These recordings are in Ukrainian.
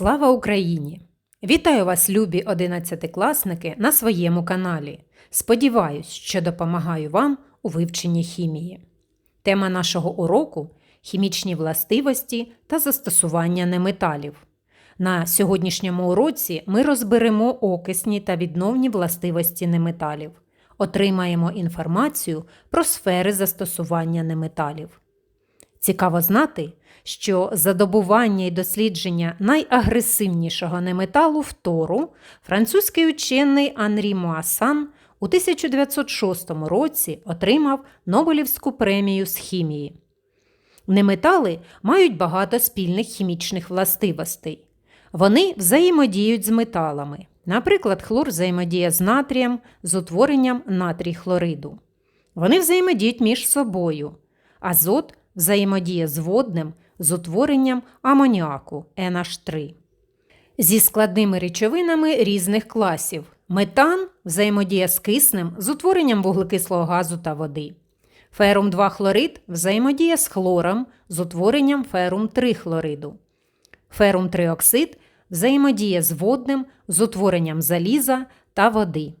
Слава Україні! Вітаю вас, любі одинадцятикласники, на своєму каналі. Сподіваюсь, що допомагаю вам у вивченні хімії. Тема нашого уроку хімічні властивості та застосування неметалів. На сьогоднішньому уроці ми розберемо окисні та відновні властивості неметалів, отримаємо інформацію про сфери застосування неметалів. Цікаво знати, що задобування і дослідження найагресивнішого неметалу фтору французький учений Анрі Муасан у 1906 році отримав Нобелівську премію з хімії. Неметали мають багато спільних хімічних властивостей. Вони взаємодіють з металами. Наприклад, хлор взаємодіє з натрієм з утворенням натрій хлориду. Вони взаємодіють між собою. Азот взаємодіє з водним з утворенням амоніаку NH3. Зі складними речовинами різних класів. Метан взаємодіє з киснем з утворенням вуглекислого газу та води. Ферум 2 хлорид взаємодіє з хлором з утворенням ферум 3 хлориду. Ферум 3 оксид взаємодіє з водним з утворенням заліза та води.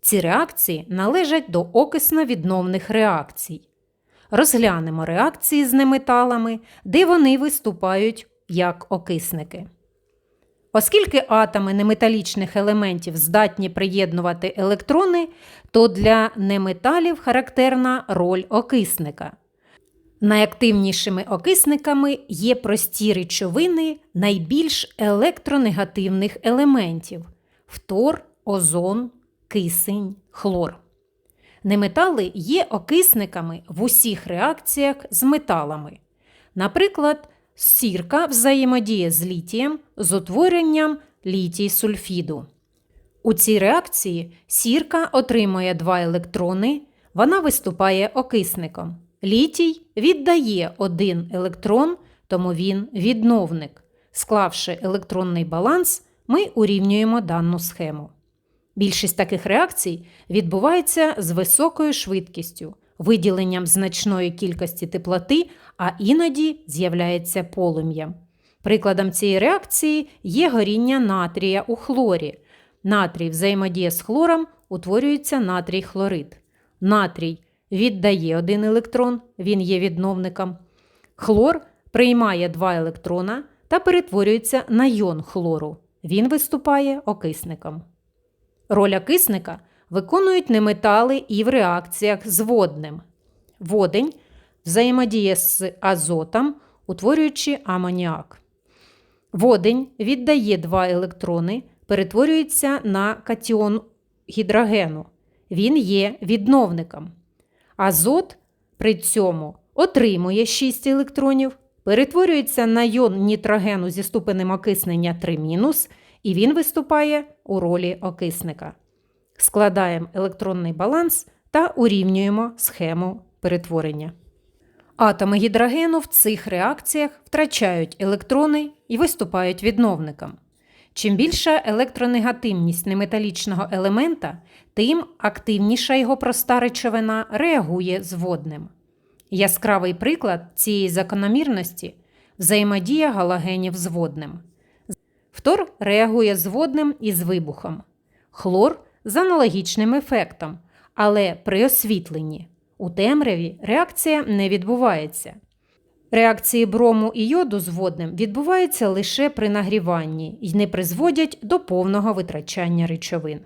Ці реакції належать до окисно-відновних реакцій. Розглянемо реакції з неметалами, де вони виступають як окисники. Оскільки атоми неметалічних елементів здатні приєднувати електрони, то для неметалів характерна роль окисника. Найактивнішими окисниками є прості речовини найбільш електронегативних елементів фтор, озон, кисень, хлор. Неметали є окисниками в усіх реакціях з металами. Наприклад, сірка взаємодіє з літієм з утворенням літій сульфіду. У цій реакції сірка отримує два електрони, вона виступає окисником. Літій віддає один електрон, тому він відновник. Склавши електронний баланс, ми урівнюємо дану схему. Більшість таких реакцій відбувається з високою швидкістю, виділенням значної кількості теплоти, а іноді з'являється полум'я. Прикладом цієї реакції є горіння натрія у хлорі. Натрій взаємодіє з хлором, утворюється натрій хлорид. Натрій віддає один електрон, він є відновником. Хлор приймає два електрона та перетворюється на йон хлору. Він виступає окисником. Роль окисника виконують неметали і в реакціях з водним. Водень взаємодіє з азотом, утворюючи амоніак. Водень віддає два електрони, перетворюється на катіон гідрогену. Він є відновником. Азот при цьому отримує 6 електронів, перетворюється на йон нітрогену зі ступенем окиснення 3 і він виступає у ролі окисника. Складаємо електронний баланс та урівнюємо схему перетворення. Атоми гідрогену в цих реакціях втрачають електрони і виступають відновником. Чим більша електронегативність неметалічного елемента, тим активніша його проста речовина реагує з водним. Яскравий приклад цієї закономірності взаємодія галогенів з водним. Фтор реагує з водним і з вибухом. Хлор з аналогічним ефектом, але при освітленні. У темряві реакція не відбувається. Реакції брому і йоду з водним відбуваються лише при нагріванні і не призводять до повного витрачання речовин.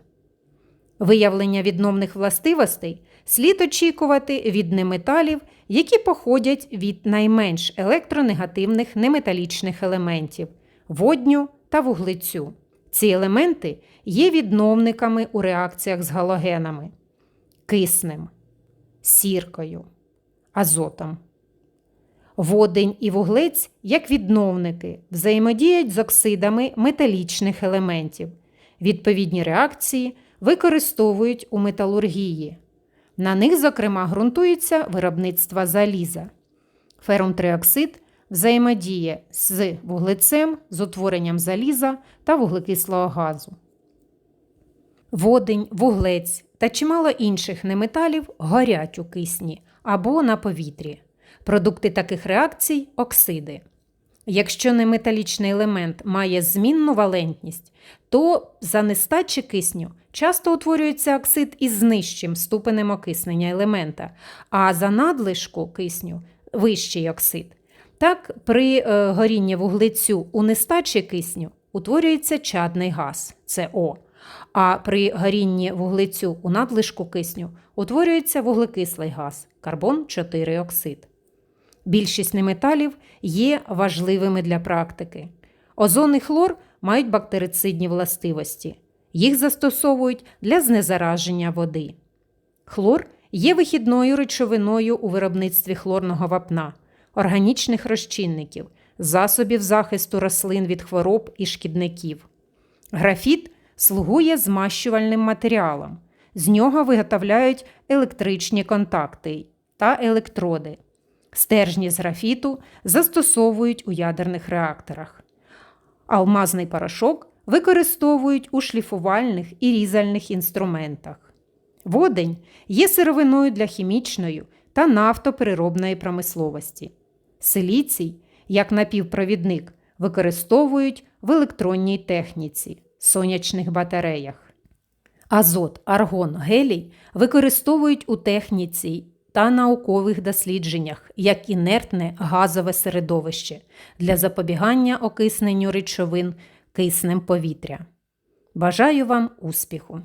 Виявлення відновних властивостей слід очікувати від неметалів, які походять від найменш електронегативних неметалічних елементів водню та вуглецю. Ці елементи є відновниками у реакціях з галогенами, киснем, сіркою, азотом. Водень і вуглець, як відновники, взаємодіють з оксидами металічних елементів. Відповідні реакції використовують у металургії. На них, зокрема, ґрунтується виробництво заліза. Ферум триоксид взаємодіє з вуглецем, з утворенням заліза та вуглекислого газу. Водень, вуглець та чимало інших неметалів горять у кисні або на повітрі. Продукти таких реакцій оксиди. Якщо неметалічний елемент має змінну валентність, то за нестачі кисню часто утворюється оксид із нижчим ступенем окиснення елемента, а за надлишку кисню вищий оксид. Так, при е, горінні вуглецю у нестачі кисню утворюється чадний газ СО, а при горінні вуглецю у надлишку кисню утворюється вуглекислий газ карбон 4 оксид. Більшість неметалів є важливими для практики. Озон і хлор мають бактерицидні властивості. Їх застосовують для знезараження води. Хлор є вихідною речовиною у виробництві хлорного вапна, органічних розчинників, засобів захисту рослин від хвороб і шкідників. Графіт слугує змащувальним матеріалом. З нього виготовляють електричні контакти та електроди. Стержні з графіту застосовують у ядерних реакторах. Алмазний порошок використовують у шліфувальних і різальних інструментах. Водень є сировиною для хімічної та нафтопереробної промисловості. Силіцій, як напівпровідник, використовують в електронній техніці, сонячних батареях. Азот, аргон, гелій використовують у техніці та наукових дослідженнях як інертне газове середовище для запобігання окисненню речовин киснем повітря. Бажаю вам успіху!